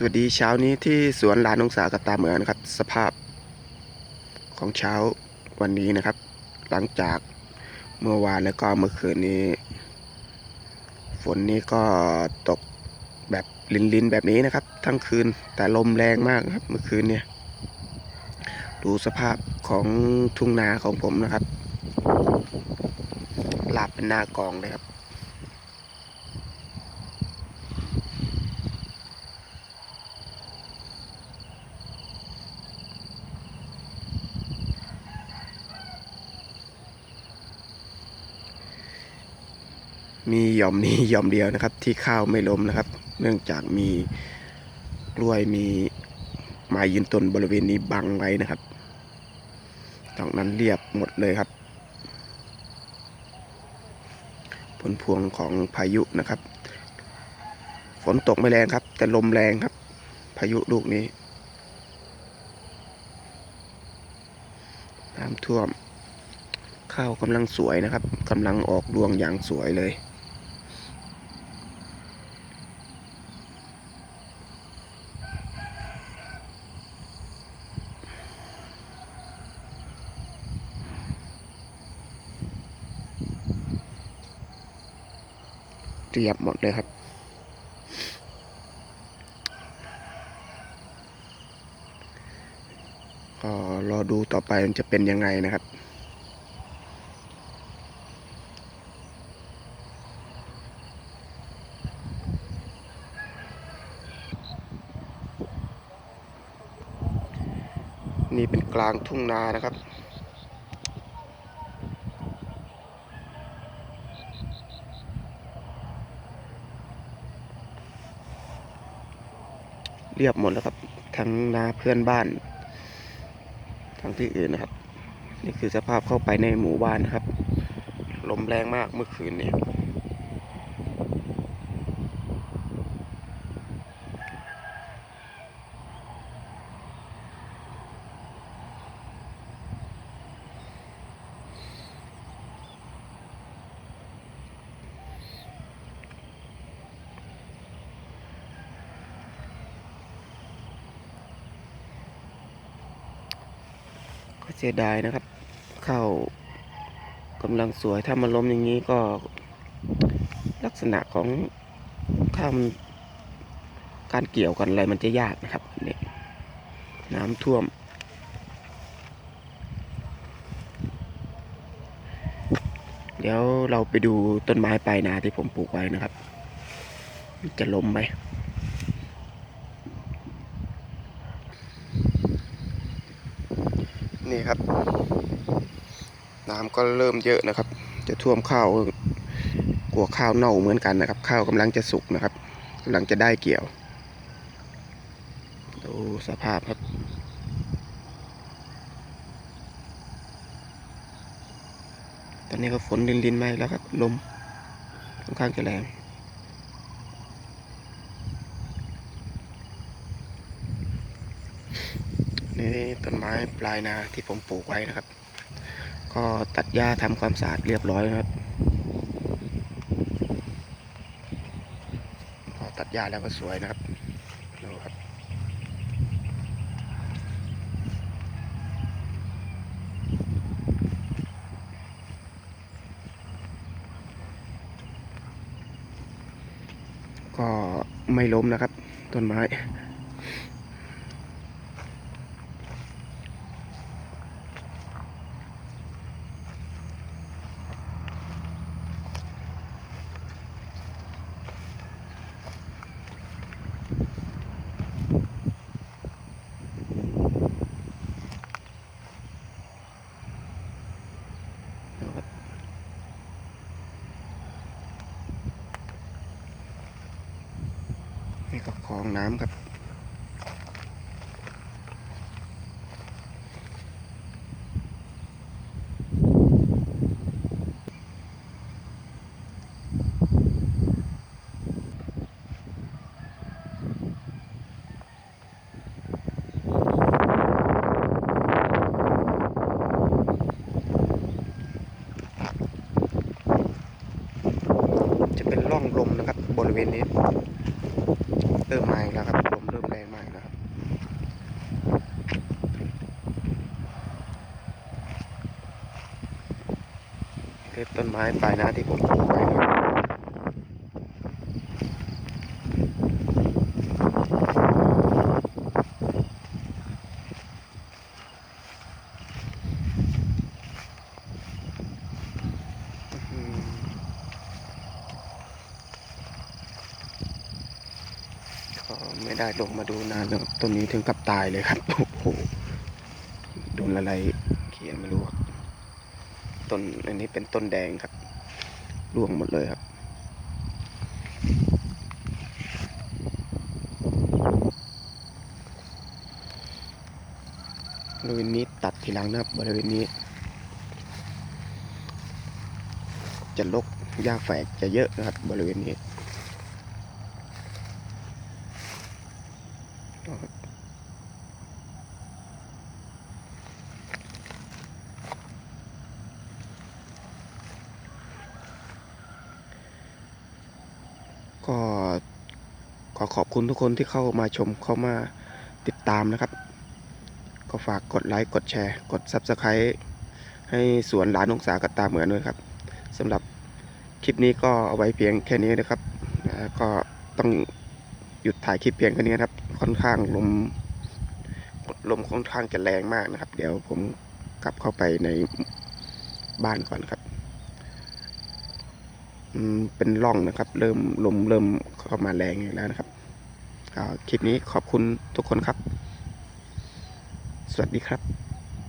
สวัสดีเช้านี้ที่สวนลานองศากับตาเหมือนนะครับ สภาพของเช้าวันนี้นะครับ หลังจากเมื่อวานแล้วก็เมื่อคืนนี้ ฝนนี้ก็ตกแบบลินๆแบบนี้นะครับ ทั้งคืนแต่ลมแรงมากครับ เมื่อคืนเนี่ย ดูสภาพของทุ่งนาของผมนะครับหลาบเป็นหน้ากองเลยครับ มีหย่อมนี้หย่อมเดียวนะครับ ที่ข้าวไม่ล้มนะครับ เนื่องจากมีกล้วยมีไม้ยืนต้นบริเวณนี้บังไว้นะครับตรงนั้นเรียบหมดเลยครับ ผลพวงของพายุนะครับ ฝนตกไม่แรงครับ แต่ลมแรงครับ พายุลูกนี้น้ำท่วมข้าวกำลังสวยนะครับกำลังออกรวงอย่างสวยเลย รียบหมดเลยครับ ก็รอดูต่อไปมันจะเป็นยังไงนะครับนี่เป็นกลางทุ่งนานะครับ เรียบหมดแล้วครับ ทั้งนาเพื่อนบ้าน ทั้งที่อื่นนะครับ นี่คือสภาพเข้าไปในหมู่บ้านนะครับ ลมแรงมากเมื่อคืนนี้ เสียดายนะครับ เข้ากำลังสวยถ้ามันล้มอย่างนี้ก็ลักษณะของข้ามันการเกี่ยวกันอะไรมันจะยากนะครับเนี่ยน้ำท่วม เดี๋ยวเราไปดูต้นไม้ปลายนาที่ผมปลูกไว้นะครับ จะล้มไหม นี่ครับ น้ำก็เริ่มเยอะนะครับ จะท่วมข้าวกลัวข้าวเน่าเหมือนกันนะครับ ข้าวกำลังจะสุกนะครับกำลังจะได้เกี่ยว ดูสภาพครับตอนนี้ก็ฝนลินๆมาอีกแล้วครับ ลมค่อนข้างจะแรง นี่ต้นไม้ปลายนาที่ผมปลูกไว้นะครับ ก็ตัดหญ้าทำความสะอาดเรียบร้อยนะครับพอตัดหญ้าแล้วก็สวยนะครับดูครับก็ไม่ล้มนะครับ ต้นไม้ นี่ก็คลองน้ำครับ จะเป็นร่องลมนะครับบริเวณนี้ เริ่มใหม่แล้วครับผมเริ่มแรงใหม่นะครับเล็บต้นไม้ปลายนาที่ผมปลูไว้ ไม่ได้ลงมาดูนานแล้วต้นนี้ถึงกับตายเลยครับโอ้โหโดนอะไรเขียนไม่รู้ต้นอันนี้เป็นต้นแดงครับร่วงหมดเลยครับบริเวณนี้ตัดทีหลังนะครับบริเวณนี้ จะลกหญ้าแฝกจะเยอะนะครับบริเวณนี้นะครับ ก็ขอขอบคุณทุกคนที่เข้ามาชมเข้ามาติดตามนะครับ ก็ฝากกดไลค์กดแชร์ กด Subscribe ให้สวนหลานองศากับตาเหมือนด้วยครับสำหรับคลิปนี้ก็เอาไว้เพียงแค่นี้นะครับ ก็ต้อง หยุดถ่ายคลิปเพียงแค่นี้ครับ ค่อนข้างลมลมค่อนข้างจะแรงมากนะครับ เดี๋ยวผมกลับเข้าไปในบ้านก่อนครับเป็นร่องนะครับ เริ่มลมเริ่มเข้ามาแรงอีกแล้วนะครับคลิปนี้ขอบคุณทุกคนครับ สวัสดีครับ